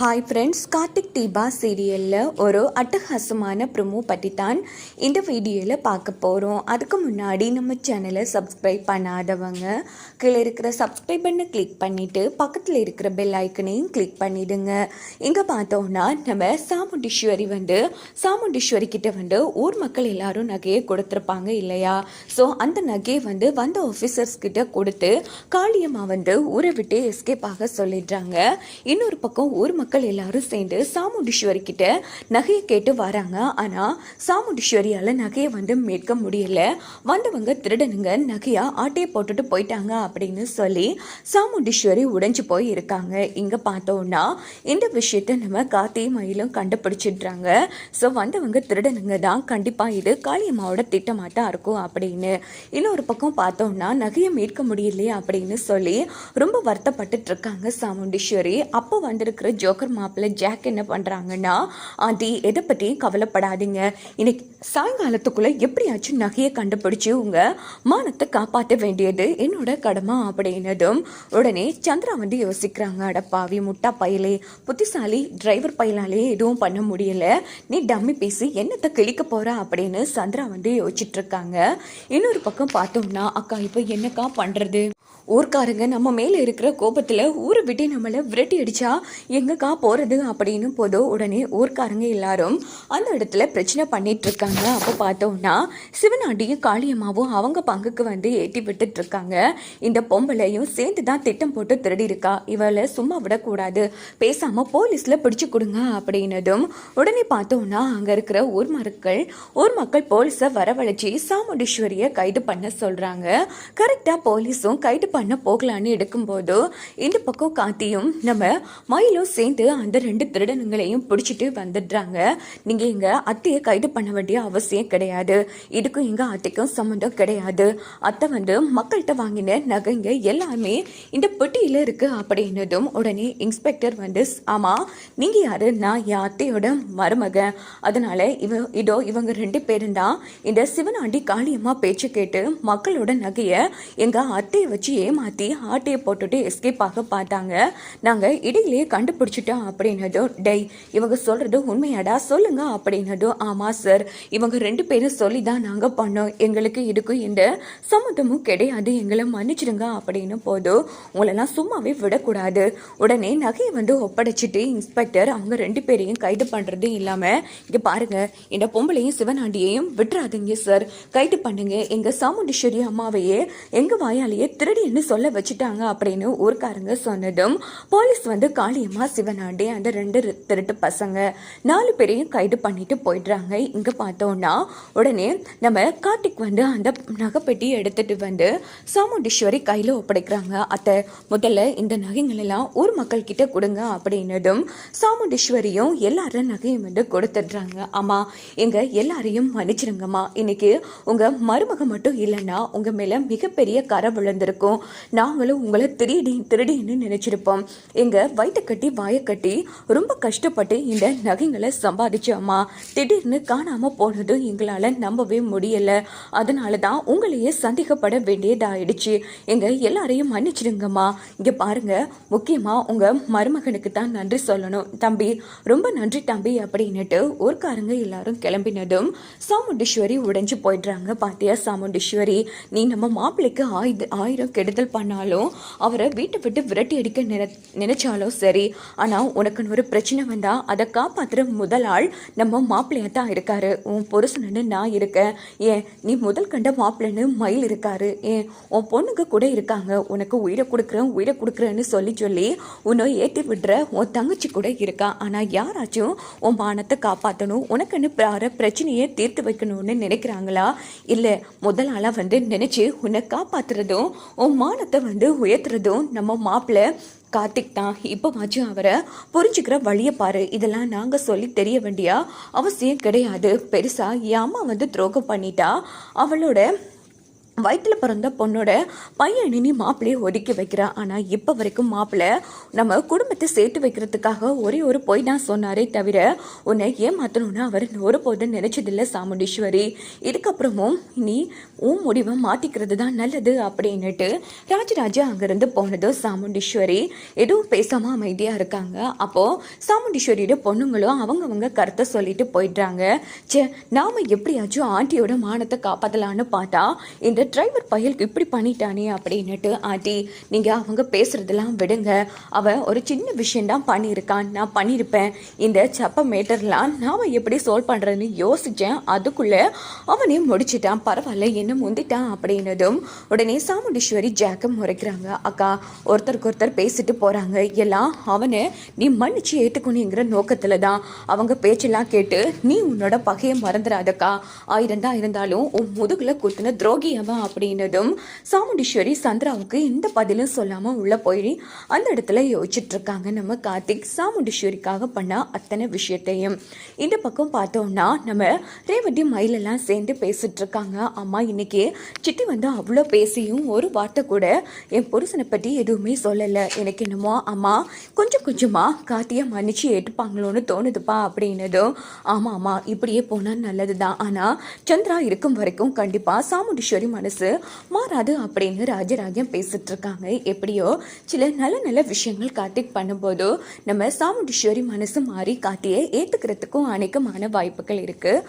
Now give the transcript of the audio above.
Hi friends Karthik Deepa சீரியலில் ஒரு அட்டகாசமான ப்ரொமோ பற்றி தான் இந்த வீடியோவில் பார்க்க போகிறோம் அதுக்கு முன்னாடி நம்ம சேனலை சப்ஸ்கிரைப் பண்ணாதவங்க கீழே இருக்கிற சப்ஸ்கிரைப் பண்ண கிளிக் பண்ணிவிட்டு பக்கத்தில் இருக்கிற பெல் ஐக்கனையும் கிளிக் பண்ணிடுங்க. இங்கே பார்த்தோம்னா நம்ம சாமுண்டீஸ்வரி வந்து சாமுண்டீஸ்வரி கிட்ட வந்து ஊர் மக்கள் எல்லாரும் நகையை கொடுத்துருப்பாங்க இல்லையா? ஸோ அந்த நகையை வந்து வந்த ஆஃபீஸர்ஸ் கிட்ட கொடுத்து காளியம்மா வந்து ஊரை விட்டு எஸ்கேப் ஆக சொல்லிடுறாங்க. இன்னொரு பக்கம் ஊர் மக்கள் மக்கள் எல்லாரும் சேர்ந்து சாமுண்டீஸ்வரி கிட்ட நகையை கேட்டு வராங்க. ஆனால் சாமுண்டீஸ்வரியால் நகையை வந்து மீட்க முடியல. வந்தவங்க திருடனுங்க நகையா ஆட்டையை போட்டுட்டு போயிட்டாங்க அப்படின்னு சொல்லி சாமுண்டீஸ்வரி உடைஞ்சு போய் இருக்காங்க. இங்கே பார்த்தோம்னா இந்த விஷயத்த நம்ம காத்தி மயிலும் கண்டுபிடிச்சிடுறாங்க. ஸோ வந்தவங்க திருடனுங்க தான் கண்டிப்பாக இது காளியம்மாவோட திட்டமாக தான் இருக்கும் அப்படின்னு. இன்னொரு பக்கம் பார்த்தோம்னா நகையை மீட்க முடியலையே அப்படின்னு சொல்லி ரொம்ப வருத்தப்பட்டுட்டு இருக்காங்க சாமுண்டீஸ்வரி. அப்போ வந்திருக்கிற ஜோக்கர் மாப்பிள்ளை ஜாக் என்ன பண்ணுறாங்கன்னா ஆண்டி எதை பற்றியும் கவலைப்படாதீங்க. இன்னைக்கு சாயங்காலத்துக்குள்ளே எப்படியாச்சும் நகையை கண்டுபிடிச்சி உங்கள் மானத்தை காப்பாற்ற வேண்டியது என்னோட கடமை அப்படின்னதும் உடனே சந்திரா வந்து யோசிக்கிறாங்க. அடப்பாவி முட்டா பயலே புத்திசாலி டிரைவர் பையனாலே எதுவும் பண்ண முடியல. நீ டம்மி பேசி என்னத்தை கிழிக்க போகிற அப்படின்னு சந்திரா வந்து யோசிச்சுட்டு இருக்காங்க இன்னொரு பக்கம் பார்த்தோம்னா அக்கா இப்போ என்னக்கா பண்ணுறது ஊர்க்காரங்க நம்ம மேலே இருக்கிற கோபத்தில் ஊரை விட்டு நம்மளை விரட்டி அடிச்சா எங்கக்கா போகிறது அப்படின்னு போதும் உடனே ஊர்க்காரங்க எல்லாரும் அந்த இடத்துல பிரச்சனை பண்ணிட்டு இருக்காங்க. அப்போ பார்த்தோம்னா சிவனாண்டியும் காளியம்மாவும் அவங்க பங்குக்கு வந்து ஏற்றி விட்டுட்டு இருக்காங்க. இந்த பொம்பளையும் சேர்ந்து தான் திட்டம் போட்டு திருடி இருக்கா. இவளை சும்மா விடக்கூடாது. பேசாமல் போலீஸில் பிடிச்சு கொடுங்க அப்படின்னதும் உடனே பார்த்தோம்னா அங்கே இருக்கிற ஊர் மக்கள் ஊர் மக்கள் போலீஸை வரவழைச்சி சாமுண்டீஸ்வரியை கைது பண்ண சொல்கிறாங்க கரெக்டாக போலீஸும் கைது பண்ண போகலான்னு எடுக்கும்போது இந்த பக்கம் காத்தியும் நம்ம மயிலும் சேர்ந்து அந்த ரெண்டு திருடனுங்களையும் பிடிச்சிட்டு வந்துடுறாங்க. நீங்கள் எங்கள் அத்தையை கைது பண்ண வேண்டிய அவசியம் கிடையாது. இதுக்கும் எங்கள் அத்தைக்கும் சம்மந்தம் கிடையாது. அத்தை வந்து மக்கள்கிட்ட வாங்கின நகைங்க எல்லாமே இந்த பெட்டியில் இருக்குது அப்படின்னதும் உடனே இன்ஸ்பெக்டர் வந்து ஆமாம் நீங்கள் யாரு? நான் என் அத்தையோட மருமகன் அதனால இவ இதோ இவங்க ரெண்டு பேரும் தான் இந்த சிவனாண்டி காளியம்மா பேச்சு கேட்டு மக்களோட நகையை எங்கள் அத்தையை வச்சு ஏமாற்றி ஆட்டையை போட்டுட்டு எஸ்கேப் ஆக பார்த்தாங்க. நாங்கள் இடையிலேயே கண்டுபிடிச்சிட்டோம் அப்படின்னதும் டெய் இவங்க சொல்கிறது உண்மையாடா? சொல்லுங்க அப்படின்னதும் ஆமாம் சார். இவங்க ரெண்டு பேரும் சொல்லி தான் நாங்கள் பண்ணோம். எங்களுக்கு இதுக்கும் எந்த சம்மந்தமும் கிடையாது. எங்களை மன்னிச்சிடுங்க அப்படின்னு போதும். உங்களெல்லாம் சும்மாவே விடக்கூடாது. உடனே நகையை வந்து ஒப்படைச்சிட்டு இன்ஸ்பெக்டர் அவங்க ரெண்டு பேரையும் கைது பண்ணுறதும் இல்லாமல் இங்கே பாருங்க இந்த பொம்பளையும் சிவனாண்டியையும் விட்டுறாதீங்க சார். கைது பண்ணுங்க. எங்கள் சாமுண்டீஸ்வரி அம்மாவையே எங்கள் வாயாலேயே திருடின்னு சொல்ல வச்சுட்டாங்க அப்படின்னு ஊர்க்காரங்க சொன்னதும் போலீஸ் வந்து காளியம்மா சிவனாண்டி அந்த ரெண்டு திருட்டு பசங்க நாலு பேரையும் கைது பண்ணிட்டு போயிடுறாங்க. இங்கே பார்த்தோம்னா உடனே நம்ம கார்த்திக் வந்து அந்த நகைப்பெட்டி எடுத்துட்டு வந்து சாமுண்டீஸ்வரி கையில் ஒப்படைக்கிறாங்க. அத்தை முதல்ல இந்த நகைகள் எல்லாம் ஊர் மக்கள் கிட்ட கொடுங்க அப்படின்னதும் சாமுண்டீஸ்வரியும் எல்லாரும் நகையும் வந்து கொடுத்துடுறாங்க. ஆமா எங்க எல்லாரையும் மன்னிச்சிருங்கம்மா. இன்னைக்கு உங்க மருமக மட்டும் இல்லைன்னா உங்க மேல மிகப்பெரிய கரை விழுந்திருக்கும். நாங்களும் உங்களை திருடி திருடின்னு நினைச்சிருப்போம். எங்க வயிற்று கட்டி வாய கட்டி ரொம்ப கஷ்டப்பட்டு இந்த நகைங்களை சம்பாதிச்சோம்மா திடீர்னு காணாம போனதும் எங்களால நம்பவே முடியல. அதனால தான் உங்களையே சந்தேகப்பட வேண்டியதாயிடுச்சு. எங்க எல்லாரையும் மன்னிச்சிடுங்கம்மா. இங்க பாருங்க முக்கியமா உங்க மருமகனுக்கு தான் நன்றி சொல்லணும். தம்பி ரொம்ப நன்றி தம்பி அப்படின்னுட்டு ஊர்க்காரங்க எல்லாரும் கிளம்பினதும் சாமுண்டீஸ்வரி உடைஞ்சு போயிடுறாங்க. பாத்தியா சாமுண்டீஸ்வரி? நீ நம்ம மாப்பிள்ளைக்கு ஆயுத ஆயிரம் கெடுதல் பண்ணாலும் அவரை வீட்டை விட்டு விரட்டி அடிக்க நினை நினைச்சாலும் சரி ஆனால் உனக்குன்னு ஒரு பிரச்சனை வந்தால் அதை காப்பாற்றுற முதல் ஆள் நம்ம மாப்பிள்ளையாக தான் இருக்காரு. உன் புருஷனு நான் இருக்கேன். ஏன் நீ முதல் கண்ட மாப்பிள்ளைன்னு மயில் இருக்காரு. ஏன் உன் பொண்ணுங்க கூட இருக்காங்க. உனக்கு உயிரை கொடுக்குறேன் உயிரை கொடுக்குறேன்னு சொல்லி சொல்லி உன்னை ஏற்றி விடுற உன் தங்கச்சி கூட இருக்கா. ஆனால் யாராச்சும் உன் மானத்தை காப்பாற்றணும் உனக்குன்னு பிற பிரச்சனையை தீர்த்து வைக்கணும்னு நினைக்கிறாங்களா? இல்லை முதல் ஆளாக வந்து நினச்சி உன்னை காப்பாத்துறதும் உன் மானத்தை வந்து உயர்த்துறதும் நம்ம மாப்பிள்ளை கார்த்திக் தான் இப்போவாச்சும் அவரை புரிஞ்சுக்கிற வழியை பாரு. இதெல்லாம் நாங்கள் சொல்லி தெரிய வேண்டிய அவசியம் கிடையாது. பெருசாக என் அம்மா வந்து துரோகம் பண்ணிட்டா அவளோட வயிற்றில் பிறந்த பொண்ணோட பையன் நீ மாப்பிள்ளையை ஒதுக்கி வைக்கிறான் ஆனால் இப்போ வரைக்கும் மாப்பிள்ளை நம்ம குடும்பத்தை சேர்த்து வைக்கிறதுக்காக ஒரே ஒரு பொய் தான் சொன்னாரே தவிர உன்னை ஏமாற்றணும்னு அவர் ஒருபோதும் நினைச்சதில்லை சாமுண்டீஸ்வரி. இதுக்கப்புறமும் நீ உன் முடிவை மாற்றிக்கிறது தான் நல்லது அப்படின்னுட்டு ராஜராஜா அங்கேருந்து போனதும் சாமுண்டீஸ்வரி எதுவும் பேசாமல் அமைதியாக இருக்காங்க. அப்போது சாமுண்டீஸ்வரியோட பொண்ணுங்களும் அவங்கவுங்க கருத்தை சொல்லிட்டு போயிடுறாங்க. ச்சே நாம எப்படியாச்சும் ஆண்டியோட மானத்தை காப்பாற்றலான்னு பார்த்தா இந்த டிரைவர் பயலுக்கு இப்படி பண்ணிட்டானே அப்படின்னுட்டு ஆண்டி நீங்கள் அவங்க பேசுகிறதெல்லாம் விடுங்க. அவன் ஒரு சின்ன விஷயம்தான் பண்ணியிருக்கான். நான் பண்ணியிருப்பேன். இந்த சப்ப மேட்டர்லாம் நாம் எப்படி சால்வ் பண்ணுறதுன்னு யோசித்தேன் அதுக்குள்ளே அவனே முடிச்சிட்டான். பரவாயில்ல என்ன முந்திட்டான்? அப்படின்னதும் உடனே சாமுண்டீஸ்வரி ஜாக்கம் முறைக்கிறாங்க. அக்கா ஒருத்தருக்கு ஒருத்தர் பேசிட்டு போகிறாங்க எல்லாம் அவனை நீ மன்னிச்சு ஏற்றுக்கணுங்கிற நோக்கத்தில் தான் அவங்க பேச்செல்லாம் கேட்டு நீ உன்னோட பகையை மறந்துடாதக்கா. ஆயிரம் தான் இருந்தாலும் உன் முதுகில் குத்துன துரோகி அவன் அப்படின்னதும் சாமுண்டீஸ்வரி சந்திராவுக்கு எந்த பதிலும் சொல்லாம உள்ள போய் அந்த இடத்துல யோசிச்சுட்டு இருக்காங்க நம்ம கார்த்திக். சாமுண்டீஸ்வரிக்காக பண்ண அத்தனை விஷயத்தையும். இந்த பக்கம் பார்த்தோம்னா நம்ம ரேவதி மயிலெல்லாம் சேர்ந்து பேசிட்டு இருக்காங்க அம்மா இன்றைக்கி சித்தி வந்து அவ்வளோ பேசியும் ஒரு வார்த்தை கூட என் புருஷனை பற்றி எதுவுமே சொல்லலை. எனக்கு என்னமோ அம்மா கொஞ்சம் கொஞ்சமாக கார்த்தியை மன்னிச்சு ஏற்றுப்பாங்களோன்னு தோணுதுப்பா அப்படின்னதும் ஆமாம் ஆமாம் இப்படியே போனால் நல்லது தான் ஆனால் சந்திரா இருக்கும் வரைக்கும் கண்டிப்பாக சாமுண்டீஸ்வரி மனசு மாறாது அப்படின்னு ராஜராஜன் பேசிட்டு இருக்காங்க எப்படியோ சில நல்ல நல்ல விஷயங்கள் கார்த்திக் பண்ணும்போதோ நம்ம சாமுண்டீஸ்வரி மனசு மாறி கார்த்தியை ஏற்றுக்கிறதுக்கும் அநேகமான வாய்ப்புகள் இருக்குது